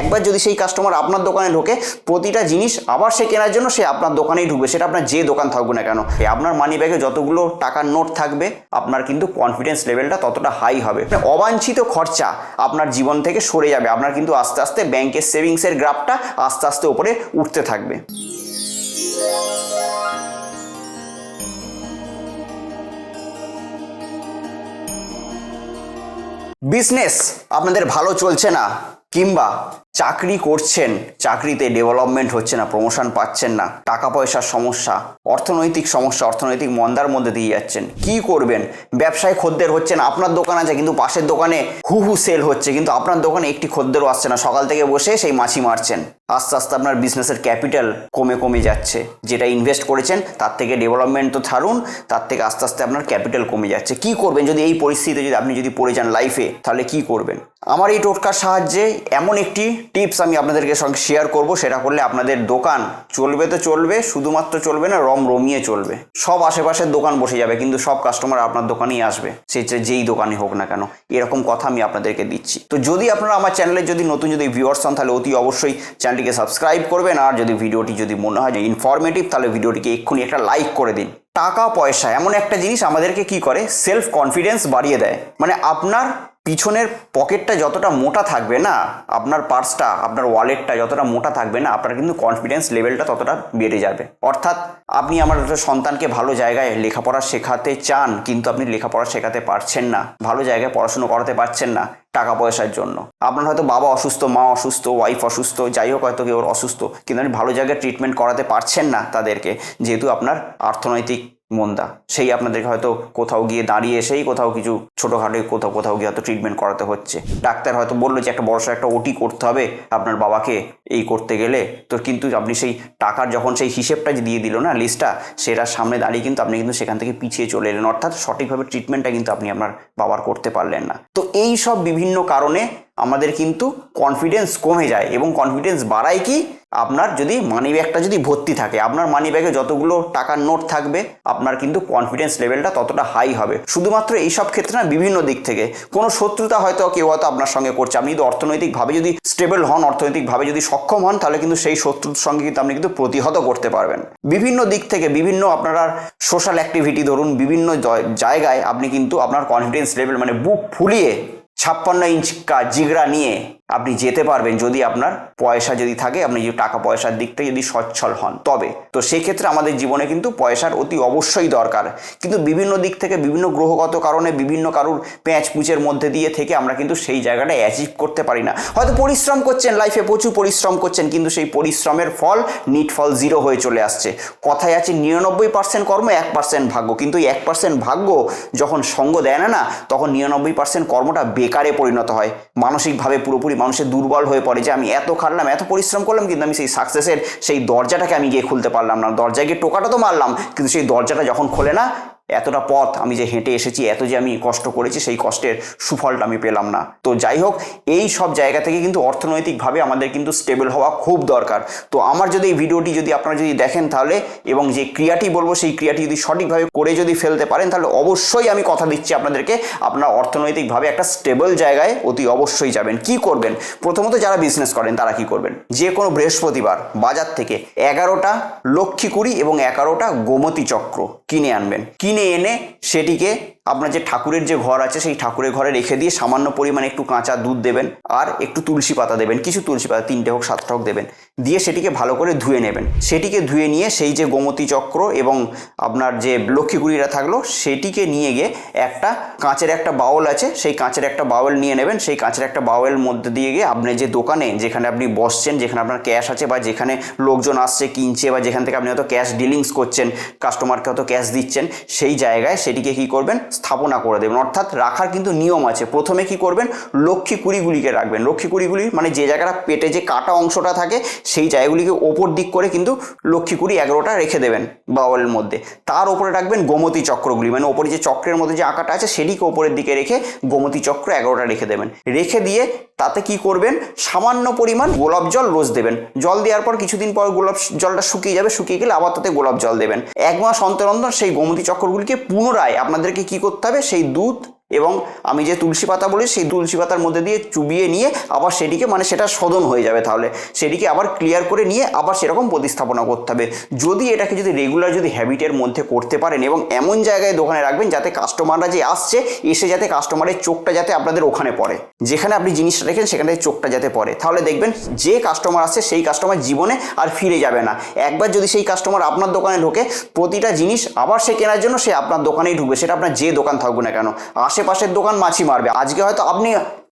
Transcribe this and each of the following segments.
একবার যদি সেই কাস্টমার আপনার দোকানে ঢোকে, প্রতিটা জিনিস আবার সে কেনার জন্য সে আপনার দোকানেই ঢুকবে, সেটা আপনার যে দোকান থাকবে না কেন। আপনার মানি ব্যাগে যতগুলো টাকার নোট থাকবে, আপনার কিন্তু কনফিডেন্স লেভেলটা ততটা হাই হবে। মানে অবাঞ্ছিত খরচা আপনার জীবন থেকে সরে যাবে, আপনার কিন্তু আস্তে আস্তে ব্যাংকের সেভিংসের গ্রাফটা আস্তে আস্তে উপরে উঠতে থাকবে। বিজনেস আপনাদের ভালো চলছে না, কিংবা চাকরি করছেন, চাকরিতে ডেভেলপমেন্ট হচ্ছে না প্রমোশন পাচ্ছেন না টাকা পয়সার সমস্যা, অর্থনৈতিক সমস্যা, অর্থনৈতিক মন্দার মধ্যে দিয়ে যাচ্ছেন। কি করবেন? ব্যবসায় খদ্দের হচ্ছে না আপনার দোকান আছে কিন্তু পাশের দোকানে হু হু সেল হচ্ছে, কিন্তু আপনার দোকানে একটি খদ্দেরও আসছে না। সকাল থেকে বসে সেই মাছি মারছেন। আস্তে আস্তে আপনার বিজনেসের ক্যাপিটাল কমে কমে যাচ্ছে। যেটা ইনভেস্ট করেছেন, তার থেকে ডেভেলপমেন্ট তো ছাড়ুন, তার থেকে আস্তে আস্তে আপনার ক্যাপিটাল কমে যাচ্ছে। কি করবেন? যদি এই পরিস্থিতিতে যদি আপনি যদি পড়ে যান লাইফে তাহলে কি করবেন? আমার এই টোটকার সাহায্যে এমন একটি টিপস আমি আপনাদেরকে সঙ্গে শেয়ার করব, সেটা করলে আপনাদের দোকান চলবে তো চলবে, শুধুমাত্র চলবে না, রম রমিয়ে চলবে। সব আশেপাশের দোকান বসে যাবে, কিন্তু সব কাস্টমার আপনার দোকানেই আসবে, সে যেই দোকানে হোক না কেন। এরকম কথা আমি আপনাদেরকে দিচ্ছি। তো যদি আপনারা আমার চ্যানেলে যদি নতুন যদি ভিউয়ার্স হন, তাহলে অতি অবশ্যই চ্যানেলটিকে সাবস্ক্রাইব করবেন, আর যদি ভিডিওটি যদি মনে হয় ইনফরমেটিভ তাহলে ভিডিওটিকে এক্ষুনি একটা লাইক করে দিন। টাকা পয়সা এমন একটা জিনিস আমাদেরকে কি করে? সেলফ কনফিডেন্স বাড়িয়ে দেয়। মানে আপনার পিছনের পকেটটা যতটা মোটা থাকবে না, আপনার পার্সটা, আপনার ওয়ালেটটা যতটা মোটা থাকবে না, আপনার কিন্তু কনফিডেন্স লেভেলটা ততটা বেড়ে যাবে। অর্থাৎ আপনি আমার সন্তানকে ভালো জায়গায় লেখাপড়া শেখাতে চান, কিন্তু আপনি লেখাপড়া শেখাতে পারছেন না, ভালো জায়গায় পড়াশুনো করাতে পারছেন না টাকা পয়সার জন্য। আপনার হয়তো বাবা অসুস্থ, মা অসুস্থ ওয়াইফ অসুস্থ, যাই হোক হয়তো কেউ অসুস্থ, কিন্তু আপনি ভালো জায়গায় ট্রিটমেন্ট করাতে পারছেন না তাদেরকে, যেহেতু আপনার অর্থনৈতিক মন্দা। সেই আপনাদেরকে হয়তো কোথাও গিয়ে দাঁড়িয়ে এসেই কোথাও কিছু ছোটোখাটো কোথাও কোথাও গিয়ে হয়তো ট্রিটমেন্ট করাতে হচ্ছে। ডাক্তার হয়তো বলল যে একটা বড়সড় একটা ওটি করতে হবে আপনার বাবাকে এই করতে গেলে। তো কিন্তু আপনি সেই টাকার যখন সেই হিসেবটা যে দিয়ে দিল না লিস্টটা সেটার সামনে দাঁড়িয়ে কিন্তু আপনি কিন্তু সেখান থেকে পিছিয়ে চলে এলেন। অর্থাৎ সঠিকভাবে ট্রিটমেন্টটা কিন্তু আপনি আপনার বাবার করতে পারলেন না। তো এই সব বিভিন্ন কারণে আমাদের কিন্তু কনফিডেন্স কমে যায় এবং কনফিডেন্স বাড়ায় কি? আপনার যদি মানি ব্যাগটা যদি ভর্তি থাকে, আপনার মানি ব্যাগে যতগুলো টাকার নোট থাকবে, আপনার কিন্তু কনফিডেন্স লেভেলটা ততটা হাই হবে। শুধুমাত্র এই সব ক্ষেত্রে না, বিভিন্ন দিক থেকে। কোনো শত্রুতা হয়তো কেউ হয়তো আপনার সঙ্গে করছে। আপনি যদি অর্থনৈতিকভাবে যদি স্টেবল হন, অর্থনৈতিকভাবে যদি সক্ষম হন, তাহলে কিন্তু সেই শত্রুর সঙ্গে কিন্তু আপনি কিন্তু প্রতিহত করতে পারবেন। বিভিন্ন দিক থেকে বিভিন্ন আপনারা সোশ্যাল অ্যাক্টিভিটি ধরুন, বিভিন্ন জায়গায় আপনি কিন্তু আপনার কনফিডেন্স লেভেল মানে বুক ফুলিয়ে ছাপ্পান্ন ইঞ্চ কা জিগড়া নিয়ে আপনি যেতে পারবেন যদি আপনার পয়সা যদি থাকে, আপনি যদি টাকা পয়সার দিক থেকে যদি সচ্ছল হন। তবে, তো সেক্ষেত্রে আমাদের জীবনে কিন্তু পয়সার অতি অবশ্যই দরকার। কিন্তু বিভিন্ন দিক থেকে, বিভিন্ন গ্রহগত কারণে, বিভিন্ন কারুর প্যাঁচ পুঁচের মধ্যে দিয়ে থেকে আমরা কিন্তু সেই জায়গাটা অ্যাচিভ করতে পারি না। হয়তো পরিশ্রম করছেন লাইফে প্রচুর পরিশ্রম করছেন, কিন্তু সেই পরিশ্রমের ফল নিট ফল জিরো হয়ে চলে আসছে। কথায় আছে নিরানব্বই পার্সেন্ট কর্ম, এক পার্সেন্ট ভাগ্য। কিন্তু এক পার্সেন্ট ভাগ্য যখন সঙ্গ দেয় না না, তখন নিরানব্বই পার্সেন্ট কর্মটা বেকারে পরিণত হয়। মানসিকভাবে পুরোপুরি মানুষের দুর্বল হয়ে পড়ে যে আমি এত খাটলাম, এত পরিশ্রম করলাম, কিন্তু আমি সেই সাকসেসের সেই দরজাটাকে আমি গিয়ে খুলতে পারলাম না। দরজায় গিয়ে টোকাটা তো মারলাম, কিন্তু সেই দরজাটা যখন খোলে না এতটা পথ আমি যে হেঁটে এসেছি, এত যে আমি কষ্ট করেছি, সেই কষ্টের সুফলটা আমি পেলাম না। তো যাই হোক, এই সব জায়গা থেকে কিন্তু অর্থনৈতিকভাবে আমাদের কিন্তু স্টেবল হওয়া খুব দরকার। তো আমার যদি এই ভিডিওটি যদি আপনারা যদি দেখেন তাহলে, এবং যে ক্রিয়াটি বলব, সেই ক্রিয়াটি যদি সঠিকভাবে করে যদি ফেলতে পারেন, তাহলে অবশ্যই আমি কথা দিচ্ছি আপনাদেরকে। আপনার অর্থনৈতিকভাবে একটা স্টেবল জায়গায় অতি অবশ্যই যাবেন। কি করবেন? প্রথমত যারা বিজনেস করেন, তারা কি করবেন? যে কোনো বৃহস্পতিবার বাজার থেকে এগারোটা লক্ষ্মী কুড়ি এবং এগারোটা গোমতী চক্র কিনে আনবেন। কিনে এনে সেটিকে আপনার যে ঠাকুরের যে ঘর আছে, সেই ঠাকুরের ঘরে রেখে দিয়ে সামান্য পরিমাণে একটু কাঁচা দুধ দেবেন আর একটু তুলসী পাতা দেবেন। কিছু তুলসী পাতা, তিনটে হোক, সাতটা হোক দেবেন। দিয়ে সেটিকে ভালো করে ধুয়ে নেবেন। সেটিকে ধুয়ে নিয়ে সেই যে গোমতী চক্র এবং আপনার যে লক্ষ্মী কুড়িটা থাকল, সেটিকে নিয়ে গিয়ে একটা কাঁচের একটা বাউল আছে, সেই কাঁচের একটা বাউল নিয়ে নেবেন। সেই কাঁচের একটা বাউলের মধ্যে দিয়ে গিয়ে আপনি যে দোকানে যেখানে আপনি বসছেন, যেখানে আপনার ক্যাশ আছে বা যেখানে লোকজন আসছে কিনছে বা যেখান থেকে আপনি হয়তো ক্যাশ ডিলিংস করছেন, কাস্টমারকে হয়তো ক্যাশ দিচ্ছেন, সেই জায়গায় সেটিকে কি করবেন? স্থাপনা করে দেবেন। অর্থাৎ রাখার কিন্তু নিয়ম আছে। প্রথমে কি করবেন? লক্ষ্মী কুড়িগুলিকে রাখবেন। লক্ষ্মী কুড়িগুলি মানে যে জায়গাটা পেটে যে কাটা অংশটা থাকে, সেই জায়গাগুলিকে ওপর দিক করে কিন্তু লক্ষ্মী কুড়ি এগারোটা রেখে দেবেন বাউলের মধ্যে। তার ওপরে রাখবেন গোমতী চক্রগুলি। মানে ওপরে যে চক্রের মধ্যে যে আঁকাটা আছে, সেটিকে ওপরের দিকে রেখে গোমতী চক্র এগারোটা রেখে দেবেন। রেখে দিয়ে তাতে কি করবেন? সামান্য পরিমাণ গোলাপ জল রোজ দেবেন। জল দেওয়ার পর কিছুদিন পর গোলাপ জলটা শুকিয়ে যাবে। শুকিয়ে গেলে আবার তাতে গোলাপ জল দেবেন। এক মাস অন্তর অন্তর সেই গোমতী চক্রগুলিকে পুনরায় আপনাদেরকে কি করতে হবে সেই দুধ এবং আমি যে তুলসী পাতা বলি, সেই তুলসী পাতার মধ্যে দিয়ে চুবিয়ে নিয়ে আবার সেটিকে মানে সেটা শোধন হয়ে যাবে তাহলে। সেটিকে আবার ক্লিয়ার করে নিয়ে আবার সেরকম প্রতিস্থাপনা করতে হবে। যদি এটাকে যদি রেগুলার যদি হ্যাবিটের মধ্যে করতে পারেন এবং এমন জায়গায় দোকানে রাখবেন যাতে কাস্টমাররা যে আসছে, এসে যাতে কাস্টমারের চোখটা যাতে আপনাদের ওখানে পড়ে। যেখানে আপনি জিনিসটা রেখেন সেখানে চোখটা যাতে পড়ে। তাহলে দেখবেন যে কাস্টমার আসছে, সেই কাস্টমার জীবনে আর ফিরে যাবে না। একবার যদি সেই কাস্টমার আপনার দোকানে ঢোকে, প্রতিটা জিনিস আবার সে কেনার জন্য সে আপনার দোকানেই ঢুকবে। সেটা আপনার যে দোকান থাকবে না কেন। আশেপাশের দোকান মাছি মারবে। আজকে হয়তো আপনি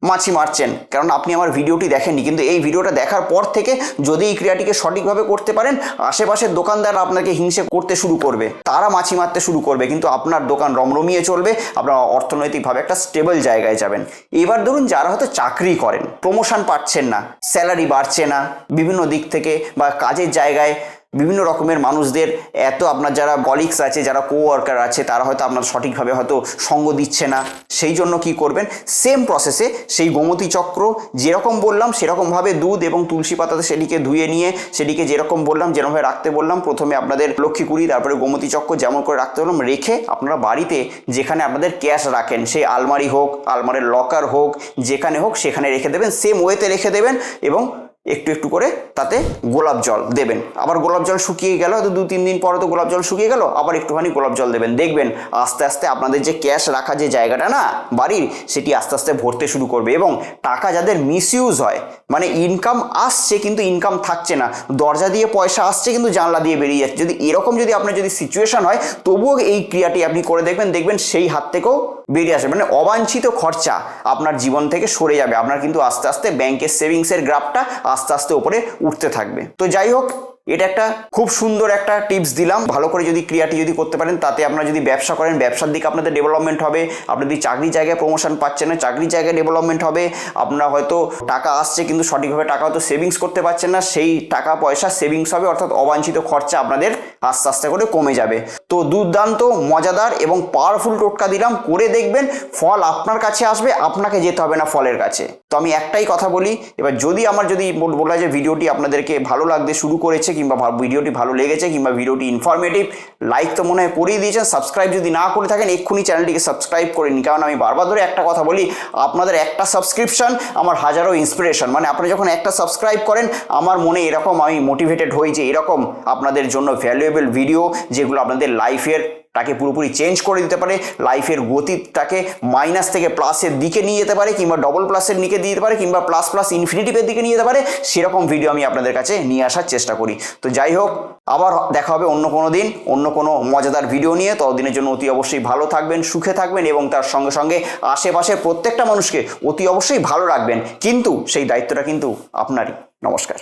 মাছি মারছেন, কারণ আপনি আমার ভিডিওটি দেখেননি, কিন্তু এই ভিডিওটা দেখার পর থেকে যদি এই ক্রিয়াটিকে সঠিকভাবে করতে পারেন, আশেপাশের দোকানদার আপনাকে হিংসে করতে শুরু করবে, তারা মাছি মারতে শুরু করবে, কিন্তু আপনার দোকান রমরমিয়ে চলবে, আপনার অর্থনৈতিকভাবে একটা স্টেবল জায়গায় যাবেন। এবার ধরুন যারা হয়তো চাকরি করেন প্রমোশন পাচ্ছেন না স্যালারি বাড়ছে না, বিভিন্ন দিক থেকে বা কাজের জায়গায় বিভিন্ন রকমের মানুষদের এত আপনার যারা কলিগস আছে, যারা কো ওয়ার্কার আছে, তারা হয়তো আপনার সঠিকভাবে হয়তো সঙ্গ দিচ্ছে না। সেই জন্য কি করবেন? সেম প্রসেসে সেই গোমতী চক্র, যেরকম বললাম সেরকমভাবে দুধ এবং তুলসী পাতাতে সেটিকে ধুয়ে নিয়ে, সেটিকে যেরকম বললাম, যেরকমভাবে রাখতে বললাম, প্রথমে আপনাদের লক্ষ্মী কুড়ি, তারপরে গোমতী চক্র যেমন করে রাখতে বললাম, রেখে আপনারা বাড়িতে যেখানে আপনাদের ক্যাশ রাখেন, সেই আলমারি হোক, আলমারির লকার হোক, যেখানে হোক সেখানে রেখে দেবেন। সেম ওয়েতে রেখে দেবেন এবং একটু একটু করে তাতে গোলাপ জল দেবেন। আবার গোলাপ জল শুকিয়ে গেল, হয়তো দু তিন দিন পরে তো গোলাপ জল শুকিয়ে গেল, আবার একটুখানি গোলাপ জল দেবেন। দেখবেন আস্তে আস্তে আপনাদের যে ক্যাশ রাখা যে জায়গাটা না, বাড়ির, সেটি আস্তে আস্তে ভরতে শুরু করবে এবং টাকা যাদের মিসইউজ হয় মানে ইনকাম আসছে কিন্তু ইনকাম থাকছে না। দরজা দিয়ে পয়সা আসছে কিন্তু জানলা দিয়ে বেরিয়ে যাচ্ছে। যদি এরকম যদি আপনার যদি সিচুয়েশন হয়, তবুও এই ক্রিয়াটি আপনি করে দেখবেন দেখবেন সেই হাত থেকেও বেরিয়ে আসবে মানে অবাঞ্ছিত খরচা আপনার জীবন থেকে সরে যাবে। আপনার কিন্তু আস্তে আস্তে ব্যাংকের সেভিংসের গ্রাফটা আস্তে আস্তে উপরে উঠতে থাকবে। তো যাই হোক, এটা একটা খুব সুন্দর একটা টিপস দিলাম। ভালো করে যদি ক্রিয়াটি যদি করতে পারেন, তাতে আপনারা যদি ব্যবসা করেন, ব্যবসার দিকে আপনাদের ডেভেলপমেন্ট হবে। আপনি যদি চাকরি জায়গায় প্রমোশন পাচ্ছেন না চাকরি জায়গায় ডেভেলপমেন্ট হবে। আপনার হয়তো টাকা আসছে কিন্তু সঠিকভাবে টাকা হয়তো সেভিংস করতে পারছেন না। সেই টাকা পয়সা সেভিংস হবে, অর্থাৎ অবাঞ্ছিত খরচা আপনাদের আস্তে আস্তে করে কমে যাবে। তো দুর্দান্ত, মজাদার এবং পাওয়ারফুল টোটকা দিলাম। করে দেখবেন, ফল আপনার কাছে আসবে, আপনাকে যেতে হবে না ফলের কাছে। তো আমি একটাই কথা বলি, এবার যদি আমার যদি বল- যে ভিডিওটি আপনাদেরকে ভালো লাগতে শুরু করেছে কিংবা ভিডিওটি ভালো লেগেছে কিংবা ভিডিওটি ইনফরমেটিভ লাইক তো মনে হয় করিয়ে দিয়েছেন। সাবস্ক্রাইব যদি না করে থাকেন, এক্ষুনি চ্যানেলটিকে সাবস্ক্রাইব করে নিন। কারণ আমি বারবার ধরে একটা কথা বলি, আপনাদের একটা সাবস্ক্রিপশন আমার হাজারো ইন্সপিরেশন মানে আপনি যখন একটা সাবস্ক্রাইব করেন, আমার মনে এরকম আমি মোটিভেটেড হই যে এরকম আপনাদের জন্য ভ্যালুয়েবল ভিডিও যেগুলো আপনাদের লাইফের তাকে পুরোপুরি চেঞ্জ করে দিতে পারে লাইফের গতিটাকে মাইনাস থেকে প্লাসের দিকে নিয়ে যেতে পারে কিংবা ডবল প্লাসের দিকে দিয়ে যেতে পারে কিংবা প্লাস প্লাস ইনফিনিটিভের দিকে নিয়ে যেতে পারে, সেরকম ভিডিও আমি আপনাদের কাছে নিয়ে আসার চেষ্টা করি। তো যাই হোক, আবার দেখা হবে অন্য কোনো দিন, অন্য কোনো মজাদার ভিডিও নিয়ে। ততদিনের জন্য অতি অবশ্যই ভালো থাকবেন, সুখে থাকবেন এবং তার সঙ্গে সঙ্গে আশেপাশের প্রত্যেকটা মানুষকে অতি অবশ্যই ভালো রাখবেন। কিন্তু সেই দায়িত্বটা কিন্তু আপনারই। নমস্কার।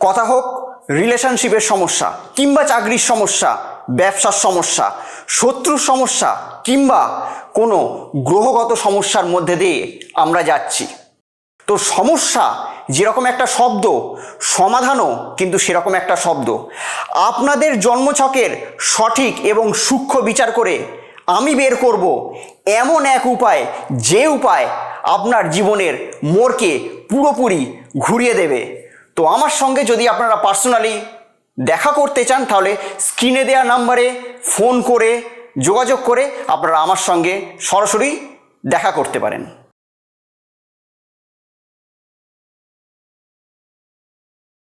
কথা হোক রিলেশনশিপের সমস্যা কিংবা চাকরির সমস্যা, ব্যবসার সমস্যা, শত্রুর সমস্যা কিংবা কোনো গ্রহগত সমস্যার মধ্যে দিয়ে আমরা যাচ্ছি। তো সমস্যা যেরকম একটা শব্দ, সমাধানও কিন্তু সেরকম একটা শব্দ। আপনাদের জন্মছকের সঠিক এবং সূক্ষ্ম বিচার করে আমি বের করব এমন এক উপায় যে উপায় আপনার জীবনের মোড়কে পুরোপুরি ঘুরিয়ে দেবে। তো আমার সঙ্গে যদি আপনারা পার্সোনালি দেখা করতে চান, তাহলে স্ক্রিনে দেওয়া নাম্বারে ফোন করে যোগাযোগ করে আপনারা আমার সঙ্গে সরাসরি দেখা করতে পারেন।